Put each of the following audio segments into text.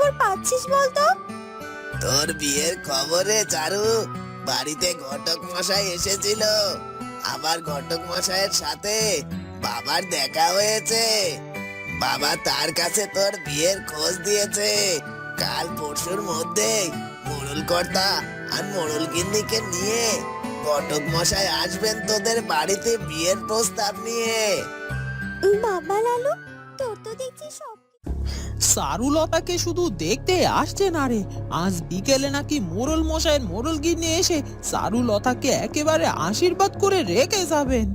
খবর পাচ্ছিস বলতো? তোর বিয়ের খবরে চারু বাড়িতে ঘটক মশাই এসেছিল। আবার ঘটক মশাইয়ের সাথে বাবার দেখা হয়েছে। বাবা তার কাছে তোর বিয়ের খোঁজ দিয়েছে। কাল পরশুর মধ্যে মোড়ল কর্তা আর মোড়ল গিন্নিকে নিয়ে ঘটক মশাই আসবেন তোদের বাড়িতে বিয়ের প্রস্তাব নিয়ে। বাবা লালু তোর তো দেখছি সব সারুলতাকে শুধু দেখতে আসছে না রে। আজ বিকেলে নাকি মোরল মশাইয়ের মোরল গিন্নি এসে সারুলতাকে একেবারে আশীর্বাদ করে রেখে যাবেন।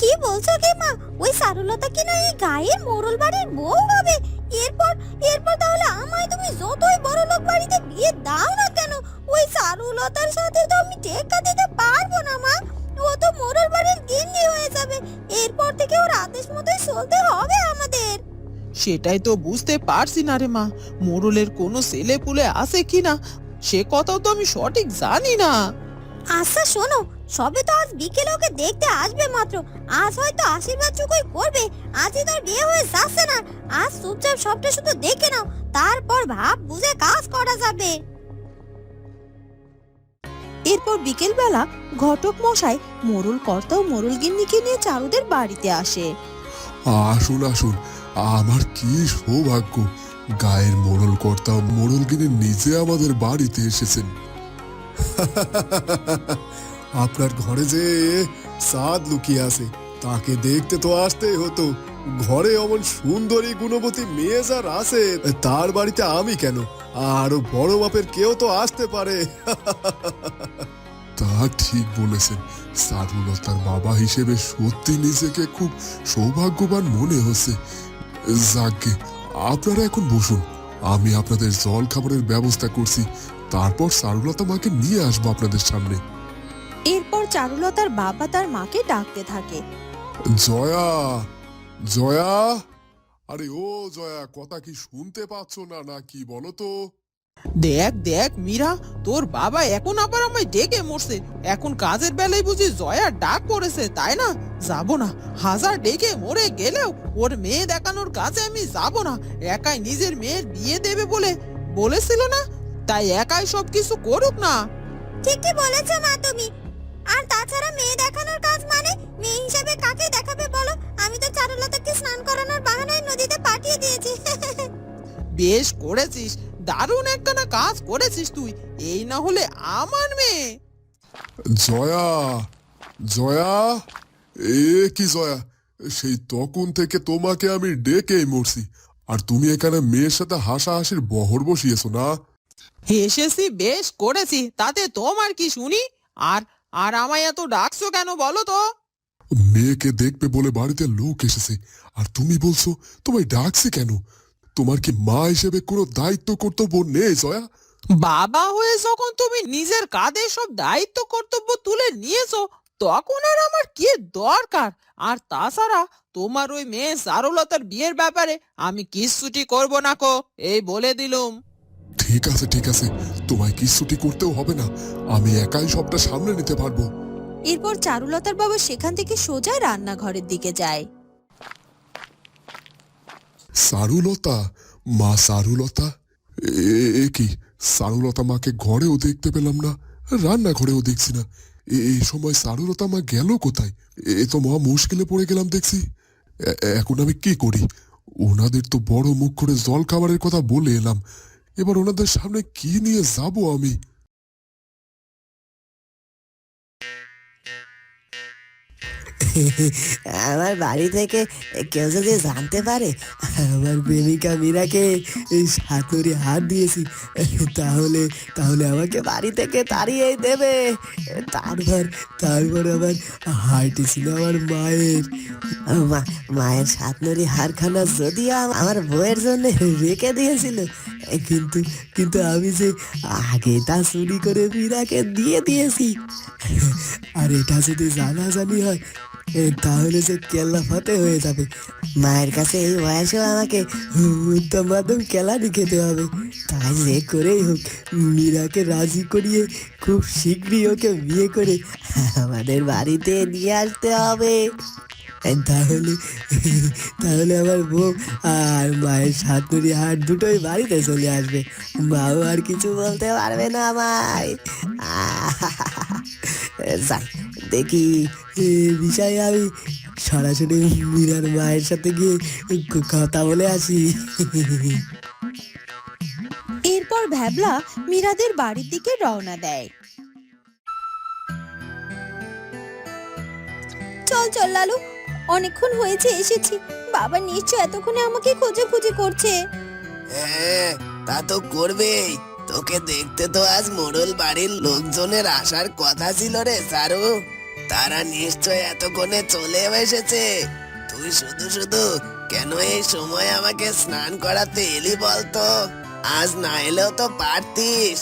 কি বলছো কি মা? ওই সারুলতা কি এই গায়ের মোড়ল বাড়ির বউ হবে? এরপর এরপর তাহলে আমায় তুমি যতই বড় লোক বাড়িতে বিয়ে দাও না কেন, ওই সারুলতার সাথে তো আমি টেক্কা দিতে পারব না মা। ও তো মোড়ল বাড়ির গিন্নি হয়ে যাবে। এরপর থেকে ওর আদেশ মতোই চলতে হবে। সেটাই তো বুঝতে পারছি না রে মা। মোরলের কোনো ছেলে পুলে আছে কিনা সে কথাও তো আমি সঠিক জানি না। আচ্ছা শোনো সবে তো আজ বিকেলে ওকে দেখতে আসবে মাত্র। আজ হয়তো আশীর্বাদ চুকুই করবে আজই তোর বিয়ে হয়ে যাচ্ছে না। আজ চুপচাপ সবটা শুধু দেখে নাও তারপর ভাব বুঝে কাজ করা যাবে। এরপর বিকেলবেলা ঘটক মশাই মোরল কর্তা ও মোরল গিন্নিকে নিয়ে চারুদের বাড়িতে আসে। আসুন আসুন আমার কি সৌভাগ্য? গায়ের মোড়ল কর্তা মোড়লগিনি নিজে আমাদের বাড়িতে এসেছেন। আপনার ঘরে যে সাদ লুকিয়ে আছে, তাকে দেখতে তো আসতেই হতো। ঘরে অমন সুন্দরী গুণবতী মেয়ে যার আছে, তার বাড়িতে আমি কেন? আরও বড় মাপের কেউ তো আসতে পারে। তা ঠিক বলেছেন। সারুলতার বাবা হিসেবে সত্যি নিজেকে খুব সৌভাগ্যবান মনে হচ্ছে। যাকে আপনারা এখন বসুন। আমি আপনাদের জল খাবারের ব্যবস্থা করছি। তারপর সারুলতা মাকে নিয়ে আসব আপনাদের সামনে। এরপর চারুলতার বাবা তার মাকে ডাকতে থাকে। জয়া জয়া? আরে ও জয়া কথা কি শুনতে পাচ্ছ না না কি বলো তো? দেখ দেখ মীরা তোর বাবা এখন আবার আমায় ডেকে মরছে। এখন কাজের বেলায় বুঝি জয়ার ডাক পড়েছে তাই না? যাব না। হাজার ডেকে মরে গেলেও ওর মেয়ে দেখানোর কাছে আমি যাব না। একাই নিজের মেয়ের বিয়ে দেবে বলে বলেছিল না? তাই একাই সব কিছু করুক না। ঠিকই বলেছ মা তুমি। আর তাছাড়া মেয়ে দেখানোর কাজ মানে মেয়ে হিসেবে কাকে দেখাবে বলো? আমি তো চারুলতাকে স্নান করানোর বাহানায় নদীতে পাঠিয়ে দিয়েছি। বেশ করেছিস। দারুণ একখানা কাজ করেছিস তুই। এই না হলে আমার মেয়ে। জয়া জয়া এ কি জয়া? সেই তখন থেকে তোমাকে আমি ডেকেই মরছি। আর তুমি এখানে মেয়ের সাথে হাসাহাসির বহর বসিয়েছো না? হেসেছি বেশ করেছি। তাতে তোমার কি শুনি? আর আর আমায় এত ডাকছো কেন বলো তো? মেয়েকে দেখবে বলে বাড়িতে লোক এসেছে। আর তুমি বলছো তোমায় ডাকছে কেন? তোমার কি মা হিসেবে কোনো দায়িত্ব কর্তব্য নেই জয়া? বাবা হয়ে যখন তুমি নিজের কাঁধে সব দায়িত্ব কর্তব্য তুলে নিয়েছো তখন আর আমার কি দরকার? আর তাছাড়া তোমার ওই মেয়ে সারলতার বিয়ের ব্যাপারে আমি কিচ্ছুটি করব না কো এই বলে দিলুম। ঠিক আছে ঠিক আছে। তোমায় কিচ্ছুটি করতেও হবে না। আমি একাই সবটা সামলে নিতে পারব। এরপর চারুলতার বাবা সেখান থেকে সোজা রান্নাঘরের দিকে যায়। সারুলতা? মা সারুলতা? এ- কি? সারুলতা মাকে ঘরেও দেখতে পেলাম না, রান্নাঘরেও দেখছি না। এই সময় সারুলতা মা গেল কোথায়? এ তো মহা মুশকিলে পড়ে গেলাম দেখছি। এখন আমি কি করি? ওনাদের তো বড় মুখ করে জল খাবারের কথা বলে এলাম। এবার ওনাদের সামনে কি নিয়ে যাব আমি? আমার বাড়ি থেকে কেউ যদি জানতে পারে, আমার প্রেমিকা মীরাকে সাতুরি হাত দিয়েছি, তাহলে তাহলে আমাকে বাড়ি থেকে তাড়িয়ে দেবে। তারপর তারপর আবার হাইটি ছিল আমার মায়ের। মায়ের সাতনরি হারখানা যদি আমার বউয়ের জন্য রেখে দিয়েছিল, কিন্তু কিন্তু আমি যে আগে তা চুরি করে মীরাকে দিয়ে দিয়েছি। আর এটা যদি জানাজানি হয় তাহলে যে কেল্লা ফাতে হয়ে যাবে। মায়ের কাছে এই বয়সেও আমাকে উত্তম মাধ্যম কেলানি খেতে হবে। তাই যে করেই হোক, মীরাকে রাজি করিয়ে খুব শীঘ্রই ওকে বিয়ে করে আমাদের বাড়িতে নিয়ে আসতে হবে। তাহলে তাহলে আমার বউ আর মায়ের সাতুরি হাট দুটোই বাড়িতে চলে আসবে। মাও আর কিছু বলতে পারবে না আমায়। যাই দেখি এ বিষয়ে আমি সরাসরি মীরার মায়ের সাথে গিয়ে কথা বলে আসি। এরপর ভ্যাবলা মীরাদের বাড়ির দিকে রওনা দেয়। চল চল লালু অনেকক্ষণ হয়েছে এসেছি। বাবা নিশ্চয় এতক্ষণে আমাকে খোঁজাখুঁজি করছে। হ্যাঁ তা তো করবেই। তোকে দেখতে তো আজ মোড়ল বাড়ির লোকজনের আসার কথা ছিল রে সারু। তারা নিশ্চয় এতক্ষণে চলে এসেছে। তুই শুধু শুধু কেন এই সময় আমাকে স্নান করাতে এলি বলতো? আজ না এলেও তো পারতিস।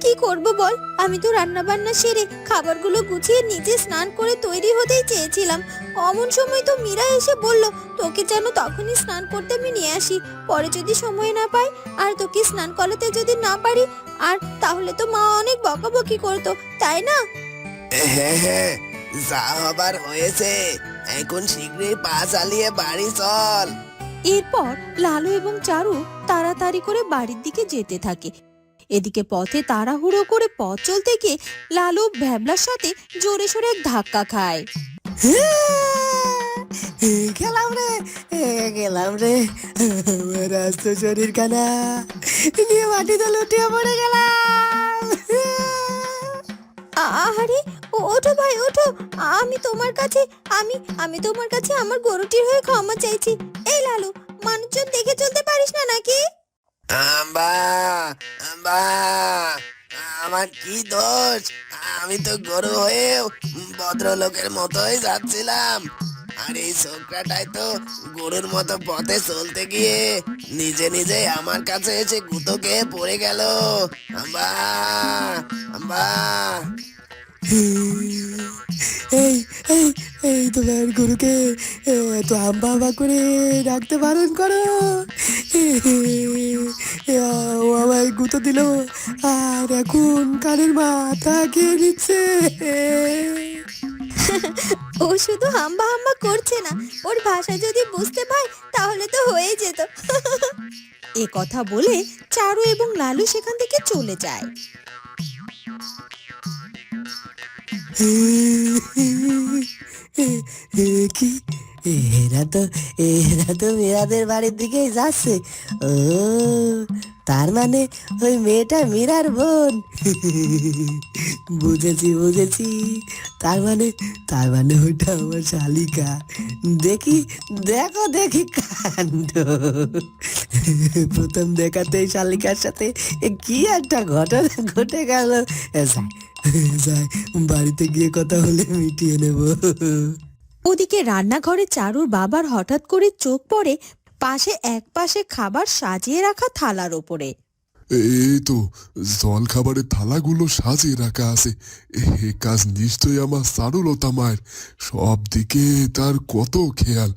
কি করব বল? আমি তো রান্না বান্না সেরে খাবারগুলো গুছিয়ে নিজে স্নান করে তৈরি হতেই চেয়েছিলাম। অমন সময় তো মীরা এসে বলল তোকে যেন তখনই স্নান করতে আমি নিয়ে আসি। পরে যদি সময় না পাই আর তোকে স্নান করাতে যদি না পারি আর তাহলে তো মা অনেক বকাবকি করতো তাই না? হ্যাঁ হ্যাঁ। যা হবার হয়েছে। এখন শীঘ্রই পা চালিয়ে বাড়ি চল। এরপর লালু এবং চারু তাড়াতাড়ি করে বাড়ির দিকে যেতে থাকে। এদিকে পথে তাড়াহুড়ো করে পথ চলতে গিয়ে লালু ভ্যাবলার সাথে জোরে সোরে ধাক্কা খায়। গেলাম রে গেলাম রে। আমার আস্ত শরীর কানা। নিয়ে মাটিতে লুটিয়ে পড়ে গেলাম। ওঠো ভাই, ওঠো। আমি তোমার কাছে, আমি আমি তোমার কাছে আমার গরুটির হয়ে ক্ষমা চাইছি। এই লালু, মানুষজন দেখে চলতে পারিস না নাকি? আমার কি দোষ? আমি তো গরু হয়েও ভদ্রলোকের মতোই যাচ্ছিলাম। আর এই ছোকরাটাই তো গরুর মতো পথে চলতে গিয়ে নিজে নিজে আমার কাছে এসে গুতো খেয়ে পড়ে গেল। আম্বা আম্বা এই এই এই, তোমার গুরুকে এত আম্বা আম্বা করে ডাকতে বারণ করো। ও আমায় গুঁতো দিল। আর এখন কানের মাথা খেয়ে নিচ্ছে। ও শুধু হাম্বা হাম্বা করছে না, ওর ভাষা যদি বুঝতে পায়, তাহলে তো হয়ে যেত। এ কথা বলে চারু এবং লালু সেখান থেকে চলে যায়। কি? এরা তো এরা তো মেয়েদের বাড়ির দিকেই যাচ্ছে। ও, তার মানে ওই মেয়েটা মীরার বোন। বুঝেছি বুঝেছি। তার মানে তার মানে ওইটা আমার শালিকা। দেখি, দেখো, দেখি কাণ্ড। প্রথম দেখাতেই শালিকার সাথে কি একটা ঘটনা ঘটে গেল? বাড়িতে গিয়ে কথা হলে মিটিয়ে নেব। ওদিকে রান্নাঘরে চারুর বাবার হঠাৎ করে চোখ পড়ে পাশে এক পাশে খাবার সাজিয়ে রাখা থালার ওপরে। এই তো জল খাবারের থালাগুলো সাজিয়ে রাখা আছে। এ কাজ নিশ্চয়ই আমার সারুলতা মায়ের। সব দিকে তার কত খেয়াল।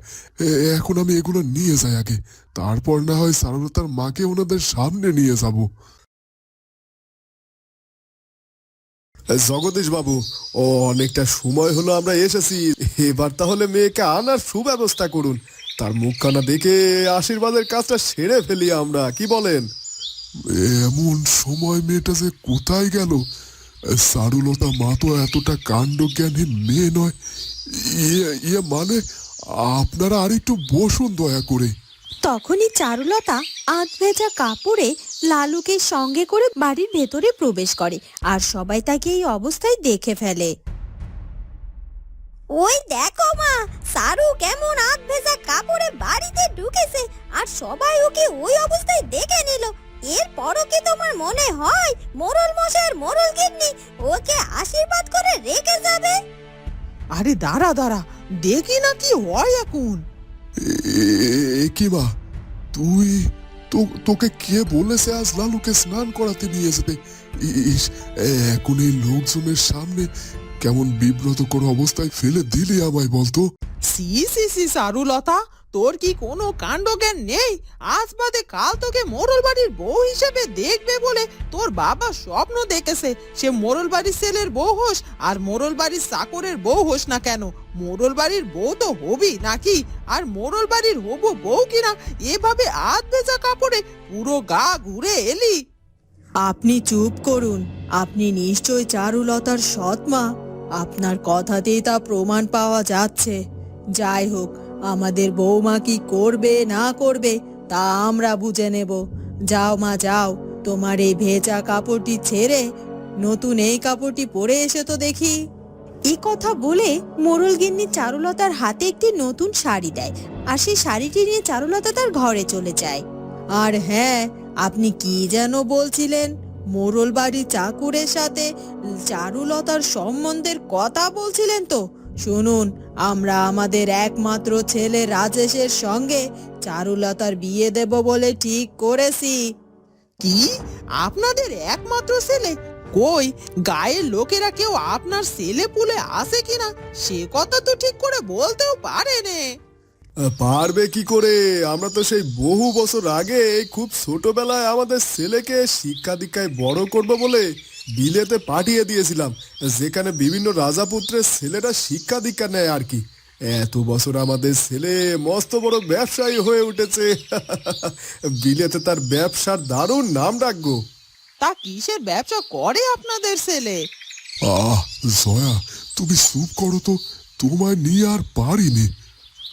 এখন আমি এগুলো নিয়ে যাই আগে। তারপর না হয় সারুলতার মাকে ওনাদের সামনে নিয়ে যাব। জগদীশ বাবু ও অনেকটা সময় হলো আমরা এসেছি। এবার তাহলে মেয়েকে আনার সুব্যবস্থা করুন। তার মুখখানা দেখে আশীর্বাদের কাজটা সেরে ফেলি আমরা, কি বলেন? এমন সময় মেয়েটা যে কোথায় গেল? সারুলতা মা তো এতটা কাণ্ডজ্ঞানী মেয়ে নয়। ইয়ে ইয়ে মানে আপনারা আরেকটু বসুন দয়া করে। তখনই চারুলতা আধ ভেজা কাপড়ে লালুকে সঙ্গে করে বাড়ির ভেতরে প্রবেশ করে আর সবাই তাকে এই অবস্থায় দেখে ফেলে। ওই দেখো মা সারু কেমন আধ ভেজা কাপড়ে বাড়িতে ঢুকেছে আর সবাই ওকে ওই অবস্থায় দেখে মনে হয় মোরল মশাইয়ের মোরল গিন্নি ওকে আশীর্বাদ করে রেখে যাবে। আরে দাঁড়া দাঁড়া দেখি না কি হয় এখন। কি মা? তুই তো তোকে কে বলেছে আজ লালুকে স্নান করাতে নিয়ে যেতে ইস এখন এই লোকজনের সামনে কেমন বিব্রত করে অবস্থায় ফেলে দিলি আমায় বলতো। সি সি সি সারুলতা তোর কি কোনো কাণ্ডজ্ঞান নেই? আজ বাদে কাল তোকে মোরল বাড়ির বউ হিসেবে দেখবে বলে তোর বাবা স্বপ্ন দেখেছে। সে মোরল বাড়ির ছেলের বউ হোস আর মোরল বাড়ির চাকরের বউ হোস না কেন? মোরল বাড়ির বউ তো হবি নাকি? আর মোরল বাড়ির হবু বউ কিনা? এভাবে আধ ভেজা কাপড়ে পুরো গা ঘুরে এলি। আপনি চুপ করুন। আপনি নিশ্চয় চারুলতার সৎমা আপনার কথাতেই তা প্রমাণ পাওয়া যাচ্ছে। যাই হোক আমাদের বৌমা কি করবে না করবে তা আমরা বুঝে নেব। যাও মা যাও তোমার এই ভেজা কাপড়টি ছেড়ে নতুন এই কাপড়টি পরে এসে তো দেখি। এই কথা বলে মোরল গিন্নি চারুলতার হাতে একটি নতুন শাড়ি দেয় আর সেই শাড়িটি নিয়ে চারুলতা তার ঘরে চলে যায়। আর হ্যাঁ আপনি কি যেন বলছিলেন মোরল বাড়ি চাকুরের সাথে চারুলতার সম্বন্ধের কথা বলছিলেন তো? শুনুন আমরা আমাদের একমাত্র ছেলে রাজেশের সঙ্গে চারুলতার বিয়ে দেব বলে ঠিক করেছি। কি? আপনাদের একমাত্র ছেলে? কই গায়ের লোকেরা কেউ আপনার ছেলে পুলে আসে কিনা? সে কথা তো ঠিক করে বলতেও পারেনে। পারবে কি করে? আমরা তো সেই বহু বছর আগে খুব ছোটবেলায় আমাদের ছেলেকে শিক্ষা দীক্ষায় বড় করব বলে বিলেতে পাঠিয়ে দিয়েছিলাম যেখানে বিভিন্ন রাজাপুত্রের ছেলেরা শিক্ষা দীক্ষা নেয় আর কি। এত বছর আমাদের ছেলে মস্ত বড় ব্যবসায়ী হয়ে উঠেছে। বিলেতে তার ব্যবসার দারুণ নাম রাখব। তা কিসের ব্যবসা করে আপনাদের ছেলে? আহ জয়া তুমি চুপ করো তো। তোমায় নিয়ে আর পারিনি।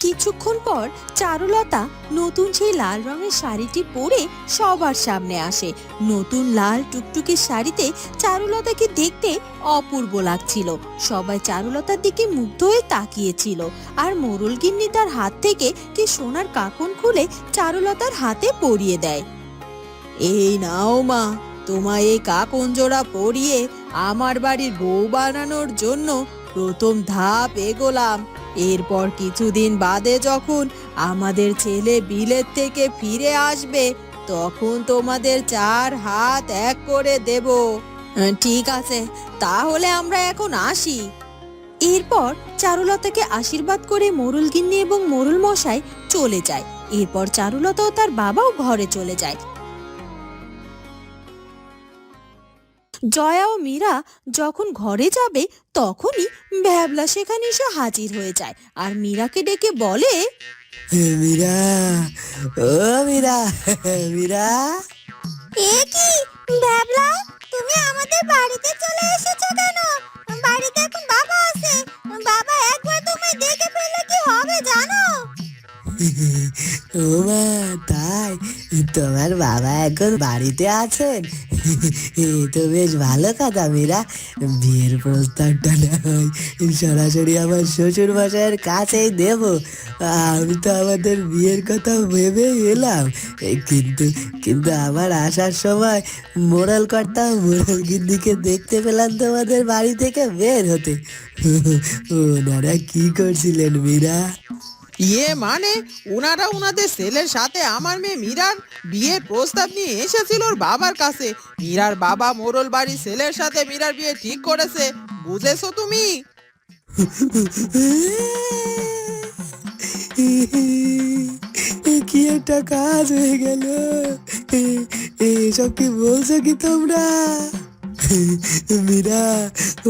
কিছুক্ষণ পর চারুলতা নতুন সেই লাল রঙের শাড়িটি পরে সবার সামনে আসে। নতুন লাল টুকটুকে শাড়িতে চারুলতাকে দেখতে অপূর্ব লাগছিল। সবাই চারুলতার দিকে মুগ্ধ হয়ে তাকিয়েছিল আর মোরল গিন্নি তার হাত থেকে কি সোনার কাকন খুলে চারুলতার হাতে পরিয়ে দেয়। এই নাও মা, তোমায় এই কাকন জোড়া পরিয়ে আমার বাড়ির বউ বানানোর জন্য প্রথম ধাপ এগোলাম। এরপর কিছুদিন বাদে যখন আমাদের ছেলে বিলেত থেকে ফিরে আসবে, তখন তোমাদের চার হাত এক করে দেব। ঠিক আছে, তাহলে আমরা এখন আসি। এরপর চারুলতাকে আশীর্বাদ করে মোরল গিন্নি এবং মোরল মশাই চলে যায়। এরপর চারুলতা তার বাবাও ঘরে চলে যায়। জয়া ও মীরা যখন ঘরে যাবে তখনই ভ্যাবলা সেখানে এসে হাজির হয়ে যায় আর মীরাকে ডেকে বলে মীরা ও মীরা মীরা। এ কি ভ্যাবলা তুমি আমাদের বাড়িতে চলে এসেছ কেন? বাড়িতে এখন বাবা আছে। বাবা একবার তোমায় দেখে ফেললে কি হবে জানো? তাই? তোমার বাবা এখন বাড়িতে আছেন? তো বেশ ভালো কথা মীরা। বিয়ের প্রস্তাবটা না হয় সরাসরি আমার শ্বশুর মশাইয়ের কাছেই দেব। আমি তো আমাদের বিয়ের কথা ভেবে এলাম। কিন্তু কিন্তু আমার আসার সময় মোড়াল কর্তা মোড়াল গিন্দিকে দেখতে পেলাম তোমাদের বাড়ি থেকে বের হতে। ওনারা কি করছিলেন মীরা? ইয়ে মানে? ওনারা ওনাদের ছেলের সাথে আমার মেয়ে মীরার বিয়ের প্রস্তাব নিয়ে এসেছিল ওর বাবার কাছে। মীরার বাবা মোরল বাড়ির ছেলের সাথে মীরার বিয়ে ঠিক করেছে। বুঝেছ তুমি? কি একটা কাজ হয়ে গেল। এসব কি বলছো কি তোমরা? মীরা,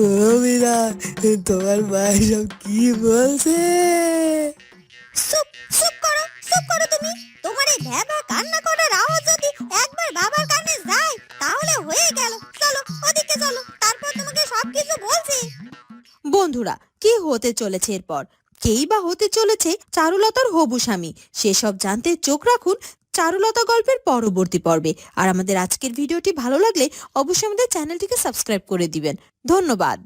ও মীরা, তোমার মা সব কি বলছে? চুপ করো করো তুমি। তোমার এই কান্না করার আওয়াজ যদি একবার বাবার কানে যায়, তাহলে হয়ে গেল। চলো, ওদিকে চলো, তারপর তোমাকে সবকিছু বলছি। বন্ধুরা, কি হতে চলেছে এরপর? কেই বা হতে চলেছে চারুলতার হবু স্বামী? সেসব জানতে চোখ রাখুন চারুলতা গল্পের পরবর্তী পর্বে। আর আমাদের আজকের ভিডিওটি ভালো লাগলে অবশ্যই আমাদের চ্যানেলটিকে সাবস্ক্রাইব করে দিবেন। ধন্যবাদ।